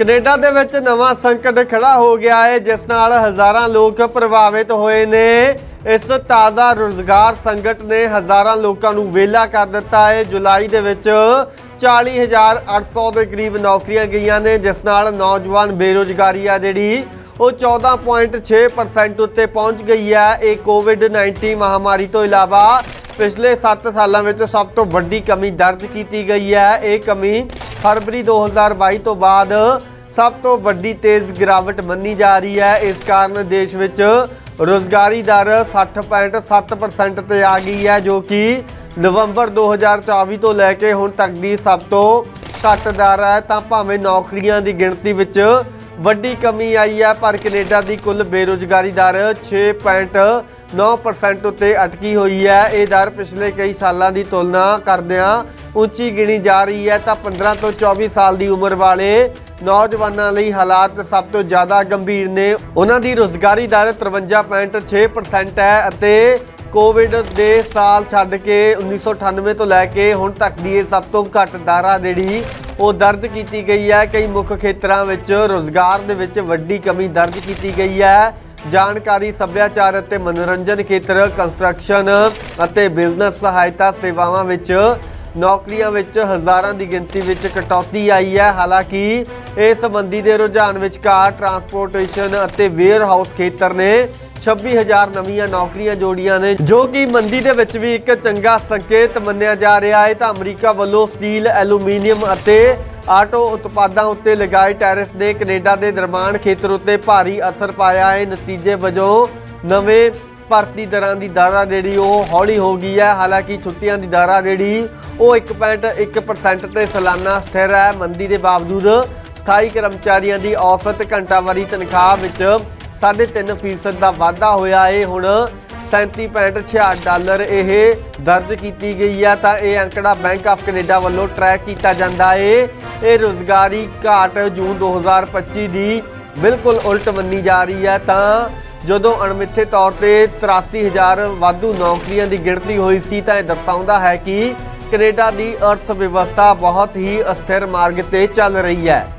Canada ਦੇ ਵਿੱਚ ਨਵਾਂ ਸੰਕਟ ਖੜਾ ਹੋ ਗਿਆ ਹੈ, ਜਿਸ ਨਾਲ ਹਜ਼ਾਰਾਂ ਲੋਕ ਪ੍ਰਭਾਵਿਤ ਹੋਏ ਨੇ। ਇਸ ਤਾਜ਼ਾ ਰੋਜ਼ਗਾਰ ਸੰਕਟ ਨੇ ਹਜ਼ਾਰਾਂ ਲੋਕਾਂ ਨੂੰ ਵਿਹਲਾ ਕਰ ਦਿੱਤਾ ਹੈ। ਜੁਲਾਈ ਦੇ ਵਿੱਚ 40800 ਦੇ ਕਰੀਬ ਨੌਕਰੀਆਂ ਗਈਆਂ ਨੇ, ਜਿਸ ਨਾਲ ਨੌਜਵਾਨ ਬੇਰੋਜ਼ਗਾਰੀ ਆ ਜਿਹੜੀ, ਉਹ 14.6% ਉੱਤੇ ਪਹੁੰਚ ਗਈ ਹੈ। ਇਹ ਕੋਵਿਡ-19 ਮਹਾਮਾਰੀ ਤੋਂ ਇਲਾਵਾ ਪਿਛਲੇ 7 ਸਾਲਾਂ ਵਿੱਚ ਸਭ ਤੋਂ ਵੱਡੀ ਕਮੀ ਦਰਜ ਕੀਤੀ ਗਈ ਹੈ। ਇਹ ਕਮੀ ਫਰਵਰੀ 2022 ਤੋਂ ਬਾਅਦ ਸਭ ਤੋਂ ਵੱਡੀ ਤੇਜ਼ ਗਿਰਾਵਟ ਮੰਨੀ ਜਾ ਰਹੀ ਹੈ। ਇਸ ਕਾਰਨ ਦੇਸ਼ ਵਿੱਚ ਰੋਜ਼ਗਾਰੀ ਦਰ 60.7% ਤੇ ਆ ਗਈ ਹੈ, ਜੋ ਕਿ ਨਵੰਬਰ 2024 ਤੋਂ ਲੈ ਕੇ ਹੁਣ ਤੱਕ ਦੀ ਸਭ ਤੋਂ ਘੱਟ ਦਰ ਹੈ। ਤਾਂ ਭਾਵੇਂ ਨੌਕਰੀਆਂ ਦੀ ਗਿਣਤੀ ਵਿੱਚ ਵੱਡੀ ਕਮੀ ਆਈ ਹੈ, ਪਰ ਕੈਨੇਡਾ ਦੀ ਕੁੱਲ ਬੇਰੋਜ਼ਗਾਰੀ ਦਰ 6.9% ਉੱਤੇ ਅਟਕੀ ਹੋਈ ਹੈ। ਇਹ ਦਰ ਪਿਛਲੇ ਕਈ ਸਾਲਾਂ ਦੀ ਤੁਲਨਾ ਕਰਦਿਆਂ ਉੱਚੀ ਗਿਣੀ ਜਾ ਰਹੀ ਹੈ। ਤਾਂ 15 ਤੋਂ 24 ਸਾਲ ਦੀ ਉਮਰ ਵਾਲੇ ਨੌਜਵਾਨਾਂ ਲਈ ਹਾਲਾਤ ਸਭ ਤੋਂ ਜ਼ਿਆਦਾ ਗੰਭੀਰ ਨੇ। ਉਹਨਾਂ ਦੀ ਰੋਜ਼ਗਾਰੀ ਦਰ 53.6% ਹੈ ਅਤੇ ਕੋਵਿਡ ਦੇ ਸਾਲ ਛੱਡ ਕੇ 1998 ਤੋਂ ਲੈ ਕੇ ਹੁਣ ਤੱਕ ਦੀ ਇਹ ਸਭ ਤੋਂ ਘੱਟ ਦਰ ਜਿਹੜੀ ਉਹ ਦਰਜ ਕੀਤੀ ਗਈ ਹੈ। ਕਈ ਮੁੱਖ ਖੇਤਰਾਂ ਵਿੱਚ ਰੋਜ਼ਗਾਰ ਦੇ ਵਿੱਚ ਵੱਡੀ ਕਮੀ ਦਰਜ ਕੀਤੀ ਗਈ ਹੈ। ਜਾਣਕਾਰੀ, ਸੱਭਿਆਚਾਰ ਅਤੇ ਮਨੋਰੰਜਨ ਖੇਤਰ ਕੰਸਟਰਕਸ਼ਨ ਅਤੇ ਬਿਜ਼ਨਸ ਸਹਾਇਤਾ ਸੇਵਾਵਾਂ ਵਿੱਚ ਨੌਕਰੀਆਂ ਵਿੱਚ ਹਜ਼ਾਰਾਂ ਦੀ ਗਿਣਤੀ ਵਿੱਚ ਕਟੌਤੀ ਆਈ ਹੈ। ਹਾਲਾਂਕਿ ਇਸ ਸੰਬੰਧੀ ਦੇ ਰੁਝਾਨ ਵਿਚਕਾਰ ਟਰਾਂਸਪੋਰਟੇਸ਼ਨ ਅਤੇ ਵੇਅਰਹਾਊਸ ਖੇਤਰ ਨੇ 26000 ਨਵੀਆਂ ਨੌਕਰੀਆਂ ਜੋੜੀਆਂ ਨੇ, ਜੋ ਕਿ ਮੰਦੀ ਦੇ ਵਿੱਚ ਵੀ ਇੱਕ ਚੰਗਾ ਸੰਕੇਤ ਮੰਨਿਆ ਜਾ ਰਿਹਾ ਹੈ। ਤਾਂ ਅਮਰੀਕਾ ਵੱਲੋਂ ਸਟੀਲ, ਐਲੂਮੀਨੀਅਮ ਅਤੇ ਆਟੋ ਉਤਪਾਦਾਂ ਉੱਤੇ ਲਗਾਏ ਟੈਰਿਫ ਨੇ ਕੈਨੇਡਾ ਦੇ ਨਿਰਮਾਣ ਖੇਤਰ ਉੱਤੇ ਭਾਰੀ ਅਸਰ ਪਾਇਆ ਹੈ। ਨਤੀਜੇ ਵਜੋਂ ਨਵੇਂ ਭਰਤੀ ਦਰਾਂ ਦੀ ਦਰ ਜਿਹੜੀ ਉਹ ਹੌਲੀ ਹੋ ਗਈ ਹੈ। ਹਾਲਾਂਕਿ ਛੁੱਟੀਆਂ ਦੀ ਦਰ ਜਿਹੜੀ ਉਹ 1.1% ਤੇ ਸਾਲਾਨਾ ਸਥਿਰ ਹੈ। ਮੰਦੀ ਦੇ ਬਾਵਜੂਦ ਸਥਾਈ ਕਰਮਚਾਰੀਆਂ ਦੀ ਔਸਤ ਘੰਟਾਵਾਰੀ ਤਨਖਾਹ ਵਿੱਚ 3.5% ਦਾ ਵਾਧਾ ਹੋਇਆ ਹੈ। ਹੁਣ 37.66 ਡਾਲਰ ਇਹ ਦਰਜ ਕੀਤੀ ਗਈ ਹੈ ਤਾਂ ਇਹ ਅੰਕੜਾ ਬੈਂਕ ਆਫ ਕੈਨੇਡਾ ਵੱਲੋਂ ਟਰੈਕ ਕੀਤਾ ਜਾਂਦਾ ਏ। ਇਹ ਰੋਜ਼ਗਾਰੀ ਘਾਟ ਜੂਨ 2025 ਦੀ ਬਿਲਕੁਲ ਉਲਟ ਮੰਨੀ ਜਾ ਰਹੀ ਹੈ ਤਾਂ ਜਦੋਂ ਅਣਮਿੱਥੇ ਤੌਰ ਤੇ 83000 ਵਾਧੂ ਨੌਕਰੀਆਂ ਦੀ ਗਿਣਤੀ ਹੋਈ ਸੀ, ਤਾਂ ਇਹ ਦਰਸਾਉਂਦਾ ਹੈ ਕਿ ਕੈਨੇਡਾ ਦੀ ਅਰਥ ਵਿਵਸਥਾ ਬਹੁਤ ਹੀ ਅਸਥਿਰ ਮਾਰਗ ਤੇ ਚੱਲ ਰਹੀ ਹੈ।